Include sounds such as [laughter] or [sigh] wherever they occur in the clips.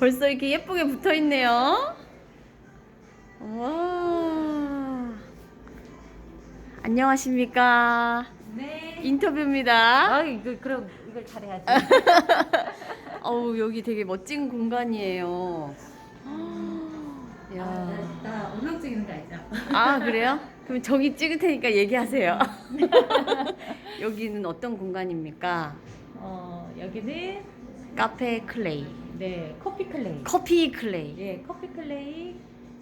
벌써 이렇게 예쁘게 붙어 있네요. 와. 안녕하십니까. 네. 인터뷰입니다. 아, 이거 그럼 이걸 잘해야지. [laughs] 어우, 여기 되게 멋진 공간이에요. 야. 나, 나 운동 찍는 거 알죠? 아, 그래요? 그럼 저기 찍을 테니까 얘기하세요. [laughs] 여기는 어떤 공간입니까? 어, 여기는 카페 클레이. 네 커피 클레이. 커피 클레이. 예, 커피 클레이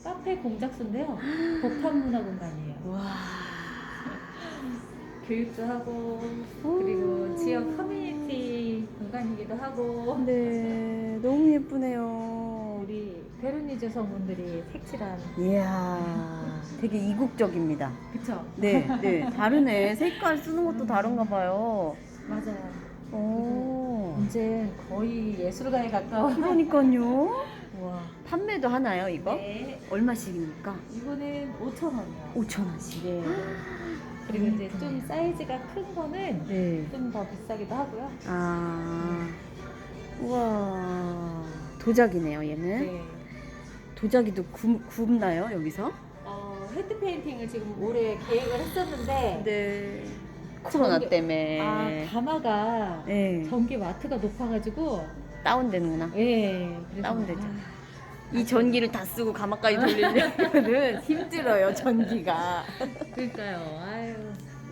카페 공작소인데요. 복합 문화 공간이에요. 와. [laughs] 교육도 하고 오. 그리고 지역 커뮤니티 공간이기도 하고 네, 너무 예쁘네요. 우리 베르니즈 여성분들이 색칠한 이야, 되게 이국적입니다. 그쵸? 네, 네, 다르네. 색깔 쓰는 것도 다른가 봐요. 맞아요. 오, 이제 거의 예술가에 가까운. 그러니까요. [laughs] 와. 판매도 하나요, 이거? 네. 얼마씩입니까? 이거는 5천 원이요. 5천 원씩. 네. 그리고 이제 좀 사이즈가 큰 거는 네. 좀 더 비싸기도 하고요. 아, 우와, 도자기네요, 얘는. 네. 도자기도 구, 굽나요, 여기서? 어, 헤드 페인팅을 지금 올해 계획을 했었는데 네. 코로나 전기- 때문에. 아 가마가 네. 전기 와트가 높아가지고 다운되는구나. 예 그래서 다운되죠. 아, 이 전기를 다 쓰고 가마까지 돌리려면은 [laughs] 힘들어요 전기가. 그러니까요. 아유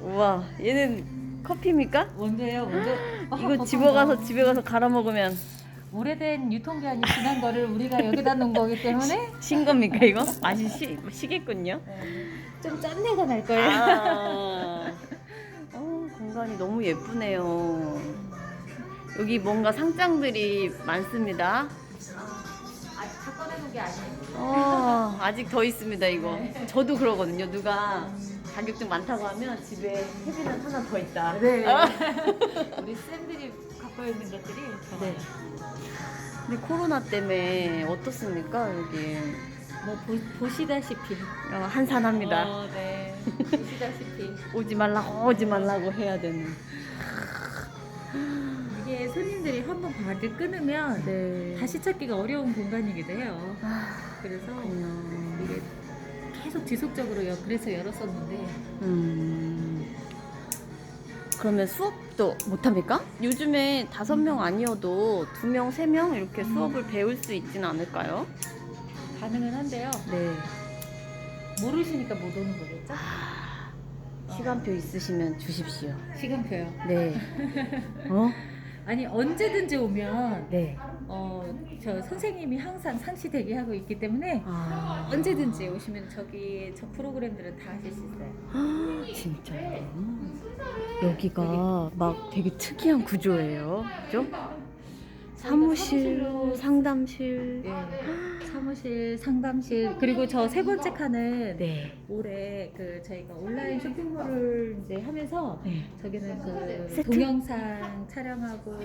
우와 얘는 커피입니까? 원조예요 원조. 아, 이거 집어 가서 집에 가서 갈아 먹으면 오래된 유통기한이 지난 거를 우리가 여기다 놓은 거기 때문에 신 겁니까 이거? 맛이 시, 시겠군요. 네, 좀 짠내가 날 거예요. 아, 어, 공간이 너무 예쁘네요. 여기 뭔가 상장들이 많습니다. 아직 다 꺼내놓은 게 아니에요. 어, 아직 더 있습니다 이거. 저도 그러거든요. 누가 자격증 많다고 하면 집에 캐비넷 하나 더 있다. 네. [laughs] 우리 쌤들이 갖고 있는 것들이 더 네. 근데 코로나 때문에 어떻습니까 여기? 뭐 보, 보시다시피 어, 한산합니다. 어, 네. 보시다시피 [laughs] 오지 말라고 오지 말라고 해야 되는. 이게 손님들이 한번 발을 끊으면 네. 다시 찾기가 어려운 공간이기도 해요. 아, 그래서 그렇군요. 이게 계속 지속적으로 여- 그래서 열었었는데 음. 그러면 수업도 못 합니까? 요즘에 다섯 명 아니어도 두 명, 세 명 이렇게 수업을 배울 수 있지는 않을까요? 가능은 한데요. 네. 모르시니까 못 오는 거겠죠? 아, 시간표 있으시면 주십시오. 시간표요. 네. [laughs] 어? 아니 언제든지 오면 네. 어 저 선생님이 항상 상시 대기하고 있기 때문에 아, 언제든지 오시면 저기 저 프로그램들은 다 하실 수 있어요. [gasps] 진짜요? 여기가 막 되게 특이한 구조예요. 그죠? 사무실, 사무실로- 상담실. 네. 사무실, 상담실 그리고 저 세 번째 칸은 네. 올해 그 저희가 온라인 쇼핑몰을 이제 하면서 네. 저기는 그 세트? 동영상 촬영하고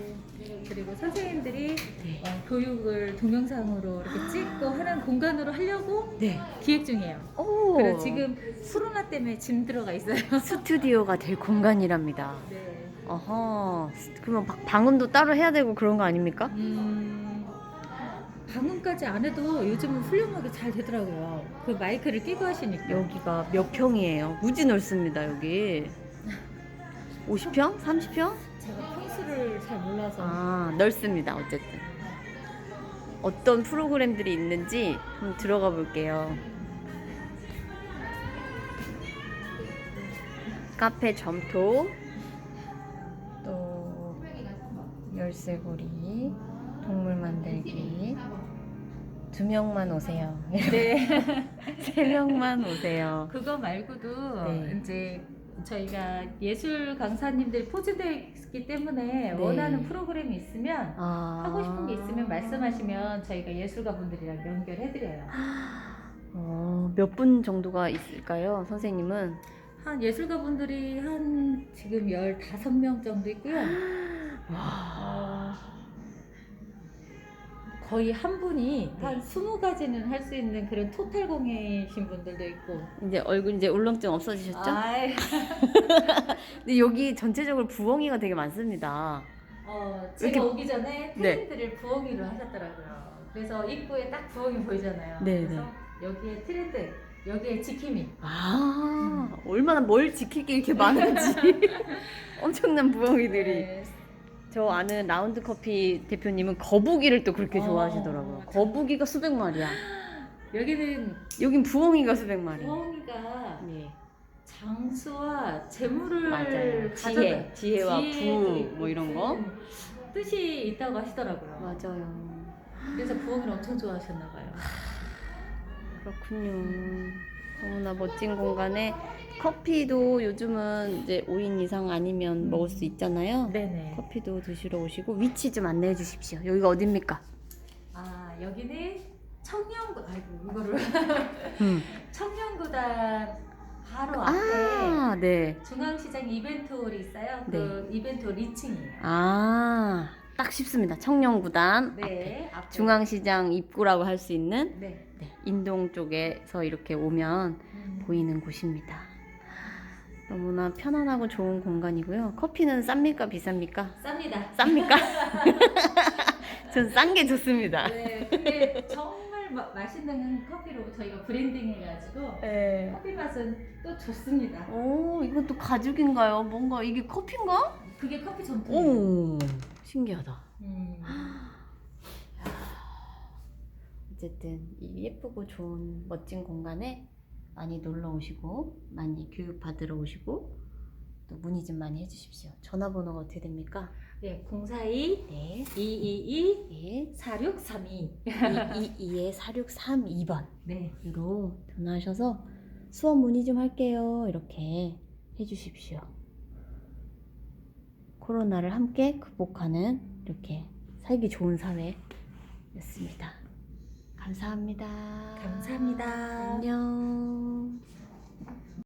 그리고 선생님들이 네. 어, 교육을 동영상으로 이렇게 찍고 하는 공간으로 하려고 네. 기획 중이에요. 오. 그래서 지금 코로나 때문에 짐 들어가 있어요. [laughs] 스튜디오가 될 공간이랍니다. 네. 어허. 그러면 바- 방음도 따로 해야 되고 그런 거 아닙니까? 음, 방음까지 안 해도 요즘은 훌륭하게 잘 되더라고요. 그 마이크를 끼고 하시니까. 여기가 몇 평이에요? 무지 넓습니다, 여기. 50평? 30평? 제가 평수를 잘 몰라서. 아, 넓습니다, 어쨌든. 어떤 프로그램들이 있는지 한번 들어가 볼게요. 카페 점토, 또 열쇠고리, 동물 만들기. 두 명만 오세요. 네. [laughs] 세 명만 오세요. 그거 말고도 네. 이제 저희가 예술 강사님들 포진되어 있기 때문에 네. 원하는 프로그램이 있으면 아. 하고 싶은 게 있으면 말씀하시면 저희가 예술가 분들이랑 연결해드려요. 어, 몇 분 정도가 있을까요, 선생님은? 한 예술가 분들이 한 지금 15명 정도 있고요. [gasps] 어, 거의 한 분이 한 20가지는 할 수 있는 그런 토탈 공예이신 분들도 있고. 이제 얼굴 이제 울렁증 없어지셨죠? 아이, [laughs] 근데 여기 전체적으로 부엉이가 되게 많습니다. 어, 이렇게- 제가 오기 전에 네. 팬들을 부엉이로 하셨더라고요. 그래서 입구에 딱 부엉이 보이잖아요. 네, 그래서 여기에 트렌드, 여기에 지킴이. 아, 얼마나 뭘 지킬 게 이렇게 많은지. [laughs] 엄청난 부엉이들이. 네. 저 아는 라운드 커피 대표님은 거북이를 또 그렇게 어, 좋아하시더라고요. 맞아. 거북이가 수백 마리야. 여기는 여긴 부엉이가 수백 마리. 부엉이가 네. 장수와 재물을 맞아요. 지혜, 지혜와 부, 뭐 이런 거. 뜻이 있다고 하시더라고요. 맞아요. 그래서 부엉이를 엄청 좋아하셨나 봐요. 그렇군요. 너무나 멋진 공간에 커피도 요즘은 이제 5인 이상 아니면 음. 먹을 수 있잖아요. 네네. 커피도 드시러 오시고 위치 좀 안내해 주십시오. 여기가 어딥니까? 아 여기는 청년구 아이고 이거를 음. [laughs] 청년구단 바로 앞에 아, 네. 중앙시장 이벤트홀이 있어요. 그 이벤트홀 2층이에요. 아, 딱 쉽습니다. 청년구단 네. 앞에. 중앙시장 입구라고 할 수 있는 네. 네, 인동 쪽에서 이렇게 오면 음. 보이는 곳입니다. 너무나 편안하고 좋은 공간이고요. 커피는 쌉니까 비쌉니까? 쌉니다. 쌉니까? [laughs] [laughs] 전 싼 게 좋습니다. 네. 근데 정말 마, 맛있는 커피로 저희가 브랜딩 해가지고 네. 커피 맛은 또 좋습니다. 오, 이건 또 가죽인가요? 뭔가 이게 커피인가? 그게 커피 전통이에요. 오, 신기하다. 음. 어쨌든 이 예쁘고 좋은 멋진 공간에 많이 놀러 오시고 많이 교육 받으러 오시고 또 문의 좀 많이 해주십시오. 전화번호가 어떻게 됩니까? 네. 042 네, 222 네, 4632. 222에 4632번. 네. 으로 전화하셔서 수업 문의 좀 할게요. 이렇게 해주십시오. 코로나를 함께 극복하는 이렇게 살기 좋은 사회였습니다. 감사합니다. 감사합니다. 안녕.